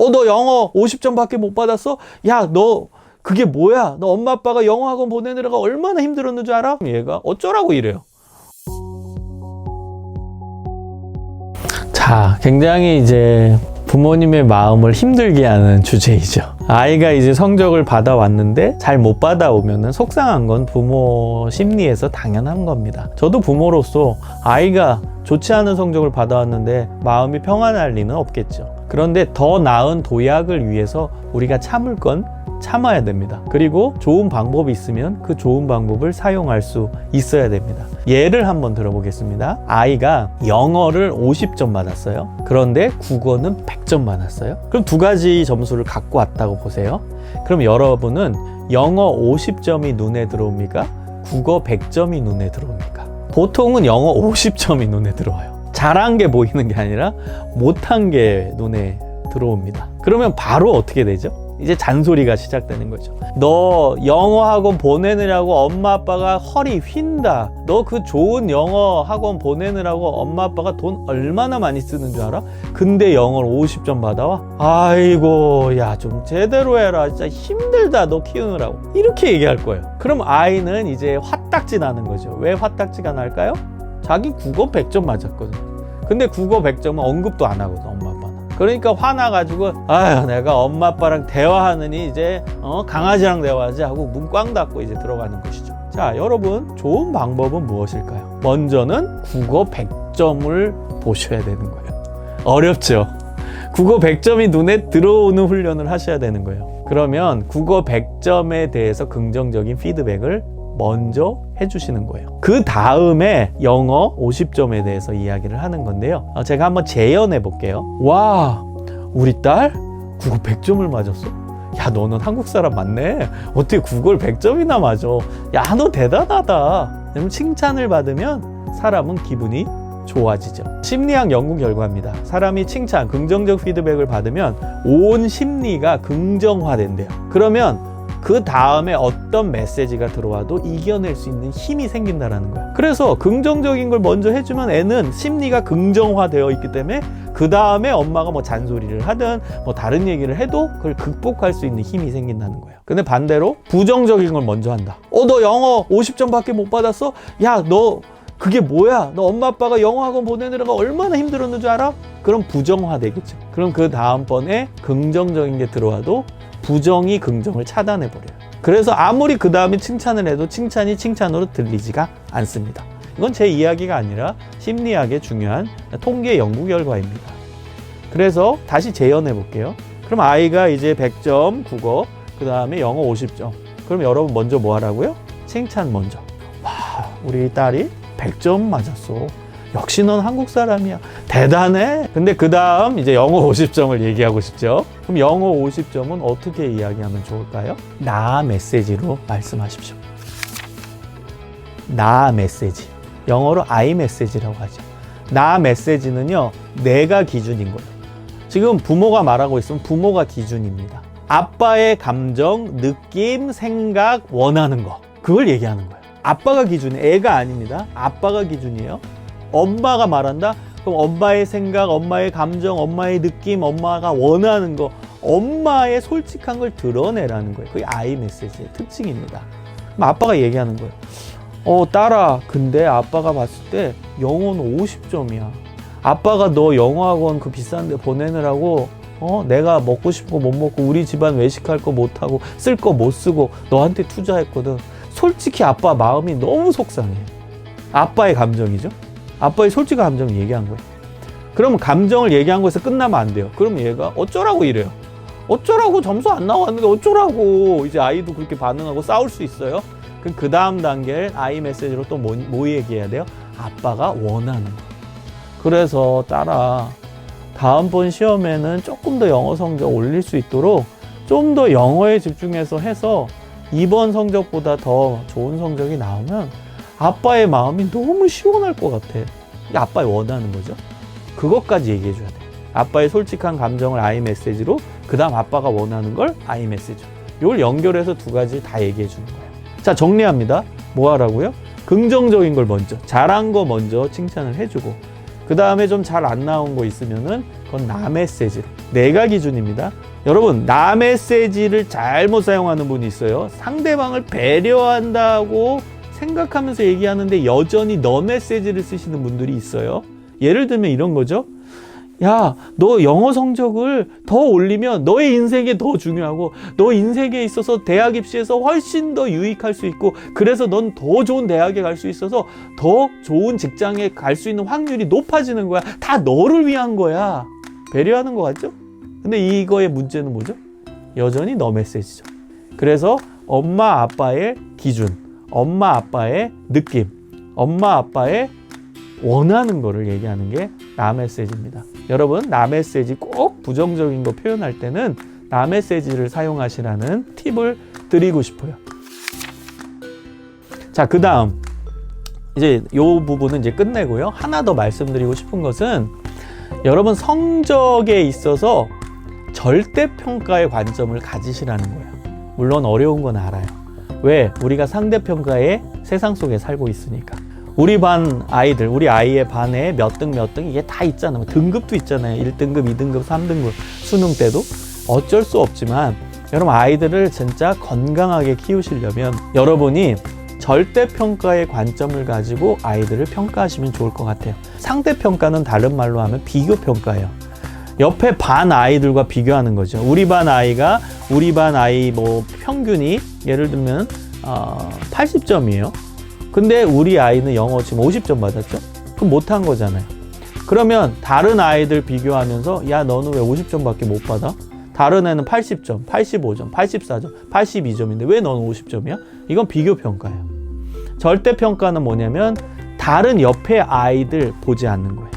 어, 너 영어 50점밖에 못 받았어? 야, 너 그게 뭐야? 너 엄마 아빠가 영어 학원 보내느라가 얼마나 힘들었는 줄 알아? 얘가 어쩌라고 이래요. 자, 굉장히 이제 부모님의 마음을 힘들게 하는 주제이죠. 아이가 이제 성적을 받아왔는데 잘 못 받아오면 속상한 건 부모 심리에서 당연한 겁니다. 저도 부모로서 아이가 좋지 않은 성적을 받아왔는데 마음이 평안할 리는 없겠죠. 그런데 더 나은 도약을 위해서 우리가 참을 건 참아야 됩니다. 그리고 좋은 방법이 있으면 그 좋은 방법을 사용할 수 있어야 됩니다. 예를 한번 들어보겠습니다. 아이가 영어를 50점 받았어요. 그런데 국어는 100점 받았어요. 그럼 두 가지 점수를 갖고 왔다고 보세요. 그럼 여러분은 영어 50점이 눈에 들어옵니까? 국어 100점이 눈에 들어옵니까? 보통은 영어 50점이 눈에 들어와요. 잘한 게 보이는 게 아니라 못한 게 눈에 들어옵니다. 그러면 바로 어떻게 되죠? 이제 잔소리가 시작되는 거죠. 너 영어 학원 보내느라고 엄마 아빠가 허리 휜다. 너 그 좋은 영어 학원 보내느라고 엄마 아빠가 돈 얼마나 많이 쓰는 줄 알아? 근데 영어를 50점 받아와? 아이고, 야, 좀 제대로 해라. 진짜 힘들다. 너 키우느라고. 이렇게 얘기할 거예요. 그럼 아이는 이제 화딱지 나는 거죠. 왜 화딱지가 날까요? 자기 국어 100점 맞았거든. 근데 국어 100점은 언급도 안 하거든, 엄마 아빠는. 그러니까 화나가지고, 아휴, 내가 엄마 아빠랑 대화하느니 이제, 어, 강아지랑 대화하지 하고 문 꽝 닫고 이제 들어가는 것이죠. 자, 여러분, 좋은 방법은 무엇일까요? 먼저는 국어 100점을 보셔야 되는 거예요. 어렵죠? 국어 100점이 눈에 들어오는 훈련을 하셔야 되는 거예요. 그러면 국어 100점에 대해서 긍정적인 피드백을 먼저 해주시는 거예요. 그 다음에 영어 50점에 대해서 이야기를 하는 건데요. 어, 제가 한번 재연해 볼게요. 와, 우리 딸 국어 100점을 맞았어? 야, 너는 한국 사람 맞네. 어떻게 국어를 100점이나 맞아? 야, 너 대단하다. 칭찬을 받으면 사람은 기분이 좋아지죠. 심리학 연구 결과입니다. 사람이 칭찬, 긍정적 피드백을 받으면 온 심리가 긍정화된대요. 그러면 그 다음에 어떤 메시지가 들어와도 이겨낼 수 있는 힘이 생긴다라는 거야. 그래서 긍정적인 걸 먼저 해주면 애는 심리가 긍정화되어 있기 때문에 그 다음에 엄마가 뭐 잔소리를 하든 뭐 다른 얘기를 해도 그걸 극복할 수 있는 힘이 생긴다는 거예요. 근데 반대로 부정적인 걸 먼저 한다. 어, 너 영어 50점밖에 못 받았어? 야, 너 그게 뭐야? 너 엄마 아빠가 영어 학원 보내느라가 얼마나 힘들었는 줄 알아? 그럼 부정화 되겠죠. 그럼 그 다음번에 긍정적인 게 들어와도 부정이 긍정을 차단해 버려요. 그래서 아무리 그 다음에 칭찬을 해도 칭찬이 칭찬으로 들리지가 않습니다. 이건 제 이야기가 아니라 심리학의 중요한 통계 연구 결과입니다. 그래서 다시 재연해 볼게요. 그럼 아이가 이제 100점 국어, 그 다음에 영어 50점. 그럼 여러분 먼저 뭐 하라고요? 칭찬 먼저. 와, 우리 딸이 100점 맞았어. 역시 넌 한국 사람이야. 대단해. 근데 그 다음 이제 영어 50점을 얘기하고 싶죠. 그럼 영어 50점은 어떻게 이야기하면 좋을까요? 나 메시지로 말씀하십시오. 나 메시지. 영어로 I 메시지라고 하죠. 나 메시지는요, 내가 기준인 거예요. 지금 부모가 말하고 있으면 부모가 기준입니다. 아빠의 감정, 느낌, 생각, 원하는 거. 그걸 얘기하는 거예요. 아빠가 기준이 애가 아닙니다. 아빠가 기준이에요. 엄마가 말한다? 그럼 엄마의 생각, 엄마의 감정, 엄마의 느낌, 엄마가 원하는 거, 엄마의 솔직한 걸 드러내라는 거예요. 그게 아이 메시지의 특징입니다. 그럼 아빠가 얘기하는 거예요. 어, 딸아, 근데 아빠가 봤을 때 영어는 50점이야. 아빠가 너 영어학원 그 비싼 데 보내느라고 어, 내가 먹고 싶은 거 못 먹고 우리 집안 외식할 거 못 하고 쓸 거 못 쓰고 너한테 투자했거든. 솔직히 아빠 마음이 너무 속상해. 아빠의 감정이죠. 아빠의 솔직한 감정을 얘기한 거예요. 그러면 감정을 얘기한 거에서 끝나면 안 돼요. 그럼 얘가 어쩌라고 이래요. 어쩌라고 점수 안 나왔는데 어쩌라고 이제 아이도 그렇게 반응하고 싸울 수 있어요. 그럼 그 다음 단계를 아이 메시지로 또 뭐, 뭐 얘기해야 돼요? 아빠가 원하는 거. 그래서 딸아 다음번 시험에는 조금 더 영어 성적 올릴 수 있도록 좀 더 영어에 집중해서 해서 이번 성적보다 더 좋은 성적이 나오면 아빠의 마음이 너무 시원할 것 같아. 아빠의 원하는 거죠. 그것까지 얘기해 줘야 돼. 아빠의 솔직한 감정을 아이 메시지로 그 다음 아빠가 원하는 걸 아이 메시지. 이걸 연결해서 두 가지 다 얘기해 주는 거예요. 자, 정리합니다. 뭐 하라고요? 긍정적인 걸 먼저, 잘한 거 먼저 칭찬을 해 주고, 그 다음에 좀 잘 안 나온 거 있으면은 그건 나 메시지. 내가 기준입니다. 여러분, 나 메시지를 잘못 사용하는 분이 있어요. 상대방을 배려한다고 생각하면서 얘기하는데 여전히 너 메시지를 쓰시는 분들이 있어요. 예를 들면 이런 거죠. 야, 너 영어 성적을 더 올리면 너의 인생에 더 중요하고 너 인생에 있어서 대학 입시에서 훨씬 더 유익할 수 있고 그래서 넌 더 좋은 대학에 갈 수 있어서 더 좋은 직장에 갈 수 있는 확률이 높아지는 거야. 다 너를 위한 거야. 배려하는 거 같죠? 근데 이거의 문제는 뭐죠? 여전히 너 메시지죠. 그래서 엄마 아빠의 기준, 엄마 아빠의 느낌, 엄마 아빠의 원하는 거를 얘기하는 게 나 메시지입니다. 여러분, 나 메시지 꼭 부정적인 거 표현할 때는 나 메시지를 사용하시라는 팁을 드리고 싶어요. 자, 그 다음. 이제 요 부분은 이제 끝내고요. 하나 더 말씀드리고 싶은 것은 여러분 성적에 있어서 절대평가의 관점을 가지시라는 거예요. 물론 어려운 건 알아요. 왜? 우리가 상대평가의 세상 속에 살고 있으니까. 우리 반 아이들, 우리 아이의 반에 몇 등, 몇 등, 이게 다 있잖아요. 등급도 있잖아요. 1등급, 2등급, 3등급, 수능 때도. 어쩔 수 없지만, 여러분, 아이들을 진짜 건강하게 키우시려면, 여러분이 절대평가의 관점을 가지고 아이들을 평가하시면 좋을 것 같아요. 상대평가는 다른 말로 하면 비교평가예요. 옆에 반 아이들과 비교하는 거죠. 우리 반 아이가 우리 반 아이 뭐 평균이 예를 들면 어, 80점이에요. 근데 우리 아이는 영어 지금 50점 받았죠? 그럼 못한 거잖아요. 그러면 다른 아이들 비교하면서 야 너는 왜 50점밖에 못 받아? 다른 애는 80점, 85점, 84점, 82점인데 왜 너는 50점이야? 이건 비교 평가예요. 절대 평가는 뭐냐면 다른 옆에 아이들 보지 않는 거예요.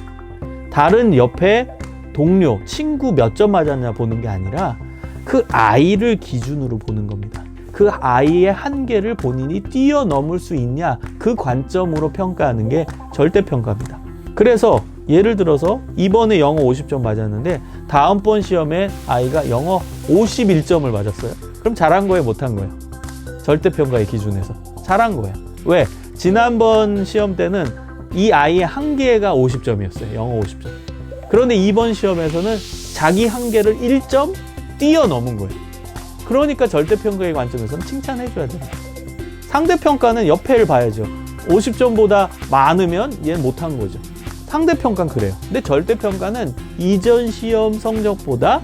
다른 옆에 동료, 친구 몇 점 맞았냐 보는 게 아니라 그 아이를 기준으로 보는 겁니다. 그 아이의 한계를 본인이 뛰어넘을 수 있냐 그 관점으로 평가하는 게 절대평가입니다. 그래서 예를 들어서 이번에 영어 50점 맞았는데 다음번 시험에 아이가 영어 51점을 맞았어요. 그럼 잘한 거예요, 못한 거예요? 절대평가의 기준에서 잘한 거예요. 왜? 지난번 시험 때는 이 아이의 한계가 50점이었어요. 영어 50점. 그런데 이번 시험에서는 자기 한계를 1점 뛰어넘은 거예요. 그러니까 절대평가의 관점에서는 칭찬해줘야 됩니다. 상대평가는 옆에를 봐야죠. 50점보다 많으면 얘는 못한 거죠. 상대평가는 그래요. 근데 절대평가는 이전 시험 성적보다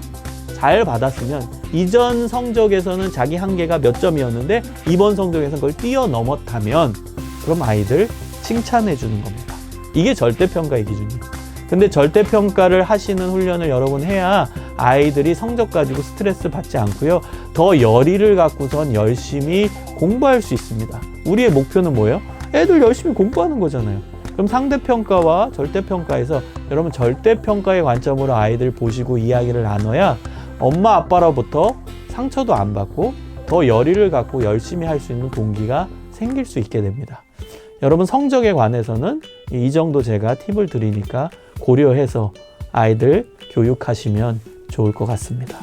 잘 받았으면 이전 성적에서는 자기 한계가 몇 점이었는데 이번 성적에서는 그걸 뛰어넘었다면 그럼 아이들 칭찬해 주는 겁니다. 이게 절대평가의 기준이에요. 근데 절대평가를 하시는 훈련을 여러분 해야 아이들이 성적 가지고 스트레스 받지 않고요. 더 열의를 갖고선 열심히 공부할 수 있습니다. 우리의 목표는 뭐예요? 애들 열심히 공부하는 거잖아요. 그럼 상대평가와 절대평가에서 여러분 절대평가의 관점으로 아이들 보시고 이야기를 나눠야 엄마 아빠로부터 상처도 안 받고 더 열의를 갖고 열심히 할 수 있는 동기가 생길 수 있게 됩니다. 여러분 성적에 관해서는 이 정도 제가 팁을 드리니까 고려해서 아이들 교육하시면 좋을 것 같습니다.